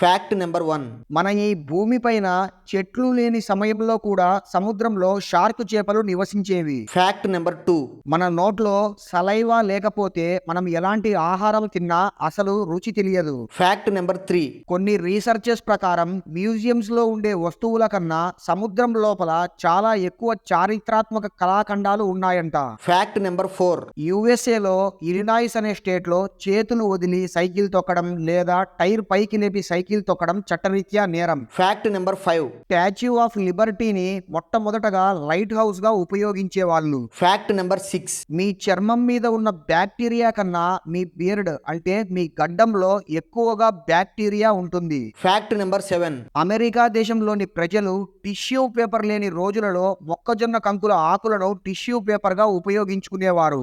Fact number one మన ఈ భూమిపైన చెట్లు లేని సమయంలో కూడా సముద్రంలో షార్క్ చేపలు నివసించేవి. ఫ్యాక్ట్ నెంబర్ టూ మన నోట్లో సలైవా లేకపోతే మనం ఎలాంటి ఆహారం తిన్నా అసలు రుచి తెలియదు. ఫ్యాక్ట్ నెంబర్ త్రీ కొన్ని రీసెర్చెస్ ప్రకారం మ్యూజియంస్లో ఉండే వస్తువుల కన్నా సముద్రం లోపల చాలా ఎక్కువ చారిత్రాత్మక కళాఖండాలు ఉన్నాయంట. ఫ్యాక్ట్ నెంబర్ ఫోర్ యుఎస్ఏలో ఇలినాయిస్ అనే స్టేట్లో చేతులు వదిలి సైకిల్ తొక్కడం లేదా టైర్ పైకి లేపి సైకిల్ తొక్కడం చట్టరీత్యా నేరం. Fact number five statue of లిబర్టీని మొట్టమొదటగా లైట్ హౌస్గా ఉపయోగించే వాళ్ళు ఫ్యాక్ట్ నెంబర్ సిక్స్ మీ చర్మం మీద ఉన్న బ్యాక్టీరియా కన్నా మీ బియర్డ్ అంటే మీ గడ్డంలో ఎక్కువగా బ్యాక్టీరియా ఉంటుంది. ఫ్యాక్ట్ నెంబర్ సెవెన్ అమెరికా దేశంలోని ప్రజలు టిష్యూ పేపర్ లేని రోజులలో మొక్కజొన్న కంకుల ఆకులను టిష్యూ పేపర్గా ఉపయోగించుకునేవారు.